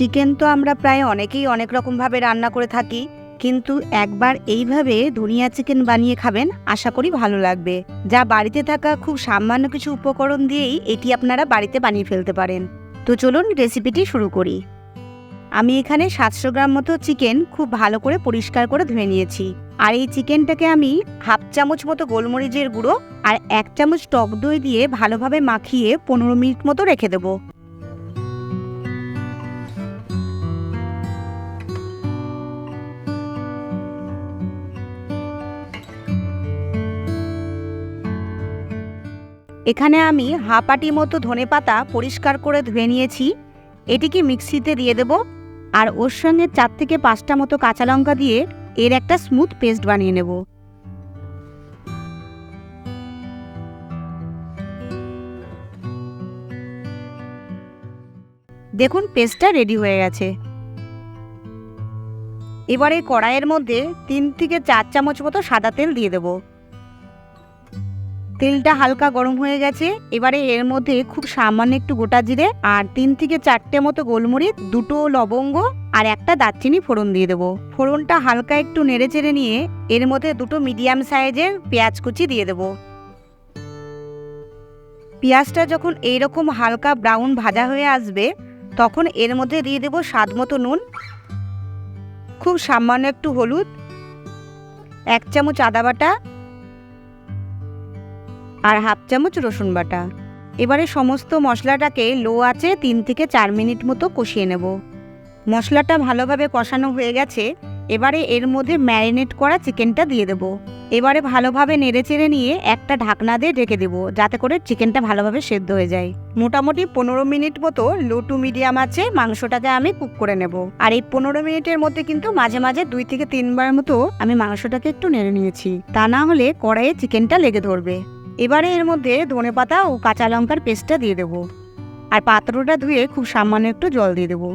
Chicken তো আমরা প্রায় অনেকেই অনেক রকমভাবে রান্না করে থাকি, কিন্তু একবার এইভাবে ধনিয়া চিকেন বানিয়ে খাবেন, আশা করি ভালো লাগবে। যা বাড়িতে থাকা খুব সামান্য কিছু উপকরণ দিয়েই এটি আপনারা বাড়িতে বানিয়ে ফেলতে পারেন। তো চলুন রেসিপিটি শুরু করি। আমি এখানে সাতশো গ্রাম মতো চিকেন খুব ভালো করে পরিষ্কার করে ধুয়ে নিয়েছি। আর এই চিকেনটাকে আমি হাফ চামচ মতো গোলমরিচের গুঁড়ো আর এক চামচ টক দই দিয়ে ভালোভাবে মাখিয়ে পনেরো মিনিট মতো রেখে দেবো। এখানে আমি হাঁপাটি মতো ধনেপাতা পরিষ্কার করে ধুয়ে নিয়েছি। এটিকে মিক্সিতে দিয়ে দেব। আর ওর সঙ্গে চার থেকে পাঁচটা মতো কাঁচা লঙ্কা দিয়ে এর একটা স্মুথ পেস্ট বানিয়ে নেব। দেখুন, পেস্টটা রেডি হয়ে গেছে। এবারে কড়াইয়ের মধ্যে তিন থেকে চার চামচ মতো সাদা তেল দিয়ে দেবো। তেলটা হালকা গরম হয়ে গেছে। এবারে এর মধ্যে খুব সামান্য একটু গোটা জিরে আর তিন থেকে চারটে মতো গোলমরিচ, দুটো লবঙ্গ আর একটা দারচিনি ফোড়ন দিয়ে দেবো। ফোড়নটা হালকা একটু নেড়ে চেড়ে নিয়ে এর মধ্যে দুটো মিডিয়াম সাইজের পেঁয়াজ কুচি দিয়ে দেবো। পেঁয়াজটা যখন এইরকম হালকা ব্রাউন ভাজা হয়ে আসবে, তখন এর মধ্যে দিয়ে দেবো স্বাদ মতো নুন, খুব সামান্য একটু হলুদ, এক চামচ আদা বাটা আর হাফ চামচ রসুন বাটা। এবারে সমস্ত মশলাটাকে লো আছে তিন থেকে চার মিনিট মতো কষিয়ে নেব। মশলাটা ভালোভাবে কষানো হয়ে গেছে, এবারে এর মধ্যে ম্যারিনেট করা চিকেনটা দিয়ে দেবো। এবারে ভালোভাবে নেড়ে চেড়ে নিয়ে একটা ঢাকনা দিয়ে ঢেকে দেবো, যাতে করে চিকেনটা ভালোভাবে সেদ্ধ হয়ে যায়। মোটামুটি পনেরো মিনিট মতো লো টু মিডিয়াম আছে মাংসটাকে আমি কুক করে নেব। আর এই পনেরো মিনিটের মধ্যে কিন্তু মাঝে মাঝে দুই থেকে তিনবার মতো আমি মাংসটাকে একটু নেড়ে নিয়েছি। তা না হলে কড়াইয়ে চিকেনটা লেগে ধরবে। এবারে এর মধ্যে ধনে পাতা ও কাঁচা লঙ্কার পেস্টটা দিয়ে দেবো। আর পাত্রটা ধুয়ে খুব সামান্য একটু জল দিয়ে দেবো।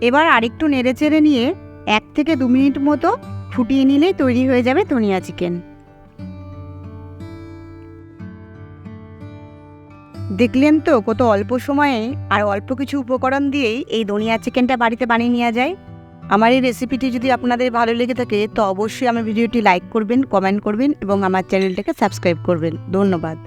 এবার আরেকটু নেড়ে চেড়ে নিয়ে এক থেকে দু মিনিট মতো ফুটিয়ে নিলেই তৈরি হয়ে যাবে ধনিয়া চিকেন। দেখলেন তো কত অল্প সময়ে আর অল্প কিছু উপকরণ দিয়েই এই ধনিয়া চিকেনটা বাড়িতে বানিয়ে নেওয়া যায়? আমার এই রেসিপিটি যদি আপনাদের ভালো লেগে থাকে, তো অবশ্যই আমার ভিডিওটি লাইক করবেন কমেন্ট করবেন এবং আমার চ্যানেলটাকে সাবস্ক্রাইব করবেন। ধন্যবাদ।